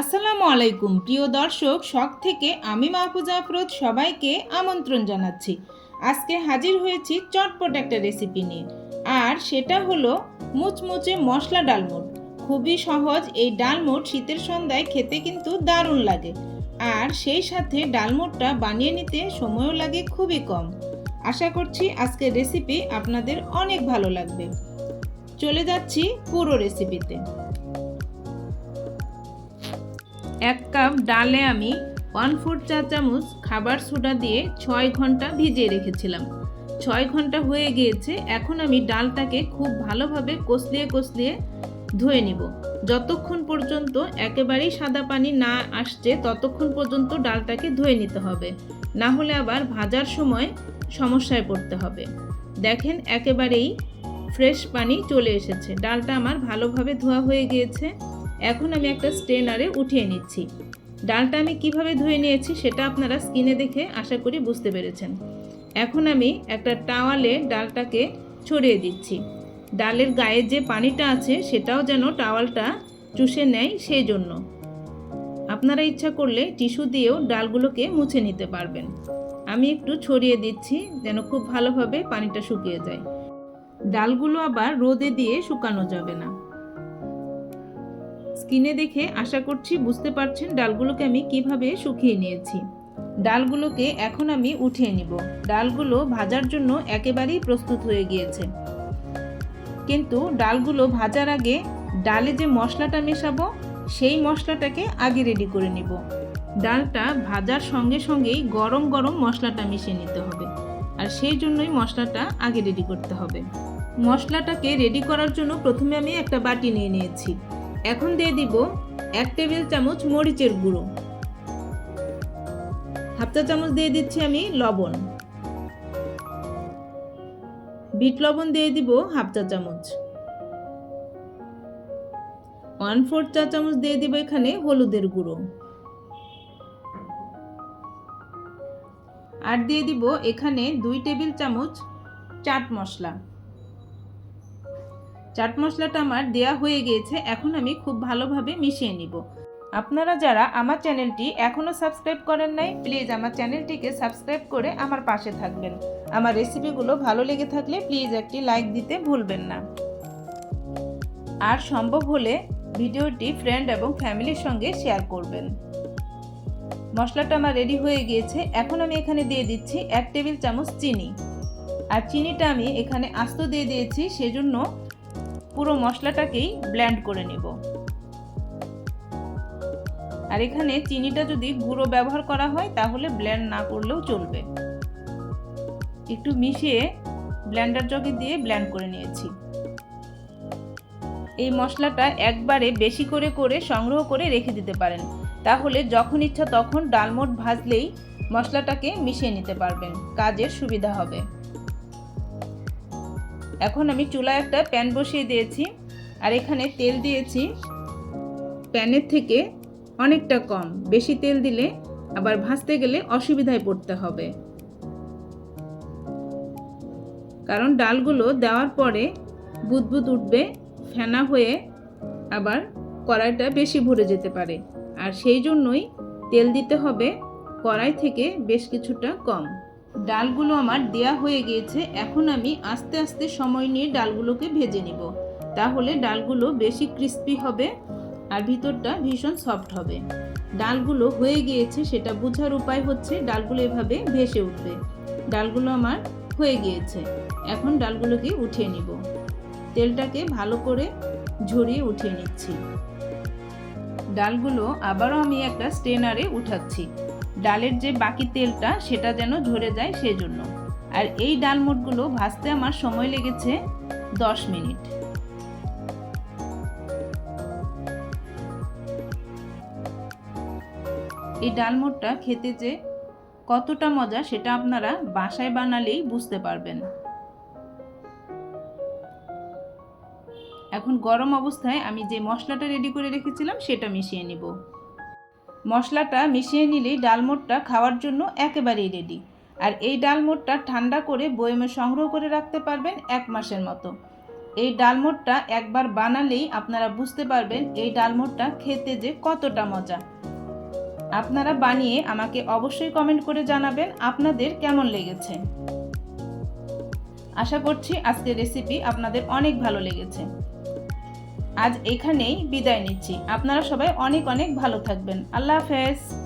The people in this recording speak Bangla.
আসসালামু আলাইকুম, প্রিয় দর্শক, শখ থেকে আমি মাহফুজা আফরোজ সবাইকে আমন্ত্রণ জানাচ্ছি। আজকে হাজির হয়েছি চটপট একটা রেসিপি নিয়ে। আর সেটা হলো মুচমুচে মশলা ডালমুট খুবই সহজ এই ডালমুট শীতের সন্ধ্যায় খেতে কিন্তু দারুণ লাগে। আর সেই সাথে ডালমুটটা বানিয়ে নিতে সময়ও লাগে খুবই কম। আশা করছি আজকের রেসিপি আপনাদের অনেক ভালো লাগবে। চলে যাচ্ছি পুরো রেসিপিতে এক কাপ ডালে আমি ওয়ান ফোর চা চামচ খাবার সোডা দিয়ে ছয় ঘণ্টা ভিজিয়ে রেখেছিলাম। ছয় ঘণ্টা হয়ে গিয়েছে, এখন আমি ডালটাকে খুব ভালোভাবে কষলিয়ে কষলিয়ে ধুয়ে নিব। যতক্ষণ পর্যন্ত একেবারেই সাদা পানি না আসছে, ততক্ষণ পর্যন্ত ডালটাকে ধুয়ে নিতে হবে। না হলে আবার ভাজার সময় সমস্যায় পড়তে হবে। দেখেন একেবারেই ফ্রেশ পানি চলে এসেছে। ডালটা আমার ভালোভাবে ধোয়া হয়ে গিয়েছে। এখন আমি একটা স্ট্রেনারে উঠিয়ে নিচ্ছি। ডালটা আমি কীভাবে ধুয়ে নিয়েছি সেটা আপনারা স্কিনে দেখে আশা করি বুঝতে পেরেছেন। এখন আমি একটা টাওয়ালে ডালটাকে ছড়িয়ে দিচ্ছি। ডালের গায়ে যে পানিটা আছে সেটাও যেন টাওয়ালটা চুষে নেয় সেই জন্য। আপনারা ইচ্ছা করলে টিস্যু দিয়েও ডালগুলোকে মুছে নিতে পারবেন। আমি একটু ছড়িয়ে দিচ্ছি যেন খুব ভালোভাবে পানিটা শুকিয়ে যায়। ডালগুলো আবার রোদে দিয়ে শুকানো যাবে না। স্কিনে দেখে আশা করছি বুঝতে পারছেন ডালগুলোকে আমি কীভাবে শুকিয়ে নিয়েছি। ডালগুলোকে এখন আমি উঠিয়ে নিব। ডালগুলো ভাজার জন্য একেবারেই প্রস্তুত হয়ে গিয়েছে। কিন্তু ডালগুলো ভাজার আগে ডালে যে মশলাটা মেশাবো, সেই মশলাটাকে আগে রেডি করে নিব। ডালটা ভাজার সঙ্গে সঙ্গেই গরম গরম মশলাটা মিশিয়ে নিতে হবে। আর সেই জন্যই মশলাটা আগে রেডি করতে হবে। মশলাটাকে রেডি করার জন্য প্রথমে আমি একটা বাটি নিয়ে নিয়েছি। এখন দিয়ে দিব এক টেবিল চামচ মরিচের গুঁড়ো। হাফ চা চামচ দিয়ে দিচ্ছি আমি লবণ। বিট লবণ দিয়ে দিব হাফ চা চামচ। ওয়ান ফোর চা চামচ দিয়ে দিব এখানে হলুদের গুঁড়ো। আর দিয়ে দিব এখানে দুই টেবিল চামচ চাট মশলা। চাট মশলাটা আমার দেয়া হয়ে গিয়েছে, এখন আমি খুব ভালোভাবে মিশিয়ে নিব। আপনারা যারা আমার চ্যানেলটি এখনও সাবস্ক্রাইব করেন নাই, প্লিজ আমার চ্যানেলটিকে সাবস্ক্রাইব করে আমার পাশে থাকবেন। আমার রেসিপিগুলো ভালো লেগে থাকলে প্লিজ একটি লাইক দিতে ভুলবেন না। আর সম্ভব হলে ভিডিওটি ফ্রেন্ড এবং ফ্যামিলির সঙ্গে শেয়ার করবেন। মশলাটা আমার রেডি হয়ে গিয়েছে, এখন আমি এখানে দিয়ে দিচ্ছি এক টেবিল চামচ চিনি। আর চিনিটা আমি এখানে আস্ত দিয়ে দিয়েছি, সেজন্য পুরো মশলাটাকেই ব্ল্যান্ড করে নেব। আর এখানে চিনিটা যদি গুঁড়ো ব্যবহার করা হয়, তাহলে ব্ল্যান্ড না করলেও চলবে। একটু মিশিয়ে ব্ল্যান্ডার জগে দিয়ে ব্ল্যান্ড করে নিয়েছি। এই মশলাটা একবারে বেশি করে করে সংগ্রহ করে রেখে দিতে পারেন। তাহলে যখন ইচ্ছা তখন ডালমোট ভাজলেই মশলাটাকে মিশিয়ে নিতে পারবেন। কাজের সুবিধা হবে। এখন আমি চুলায় একটা প্যান বসিয়ে দিয়েছি আর এখানে তেল দিয়েছি। প্যানের থেকে অনেকটা কম, বেশি তেল দিলে আবার ভাজতে গেলে অসুবিধায় পড়তে হবে। কারণ ডালগুলো দেওয়ার পরে বুদবুদ উঠবে, ফেনা হয়ে আবার কড়াইটা বেশি ভরে যেতে পারে। আর সেই জন্যই তেল দিতে হবে কড়াই থেকে বেশ কিছুটা কম। ডালগুলো আমার দেয়া হয়ে গিয়েছে, এখন আমি আস্তে আস্তে সময় নিয়ে ডালগুলোকে ভেজে নিব। তাহলে ডালগুলো বেশি ক্রিস্পি হবে আর ভিতরটা ভীষণ সফট হবে। ডালগুলো হয়ে গিয়েছে, সেটা বোঝার উপায় হচ্ছে ডালগুলো এভাবে ভেসে উঠবে। ডালগুলো আমার হয়ে গিয়েছে, এখন ডালগুলোকে উঠিয়ে নিব। তেলটাকে ভালো করে ঝরিয়ে উঠিয়ে নিচ্ছি। ডালগুলো আবারও আমি একটা স্ট্রেনারে উঠাচ্ছি। ডালের যে বাকি তেলটা সেটা যেন ঝরে যায় সেজন্য। আর এই ডালমোটগুলো ভাজতে আমার সময় লেগেছে দশ মিনিট। এই ডালমোটটা খেতে যে কতটা মজা সেটা আপনারা বাসায় বানালেই বুঝতে পারবেন। এখন গরম অবস্থায় আমি যে মশলাটা রেডি করে রেখেছিলাম সেটা মিশিয়ে নিব। মশলাটা মিশিয়ে নিলেই ডালমোটটা খাওয়ার জন্য একেবারেই রেডি আর এই ডালমোটটা ঠান্ডা করে বয়মে সংগ্রহ করে রাখতে পারবেন এক মাসের মতো। এই ডালমোটটা একবার বানালেই আপনারা বুঝতে পারবেন এই ডালমোটটা খেতে যে কতটা মজা। আপনারা বানিয়ে আমাকে অবশ্যই কমেন্ট করে জানাবেন আপনাদের কেমন লেগেছে। আশা করছি আজকের রেসিপি আপনাদের অনেক ভালো লেগেছে। আজ এখানেই বিদায় নিচ্ছি। আপনারা সবাই অনেক অনেক ভালো থাকবেন। আল্লাহ হাফেজ।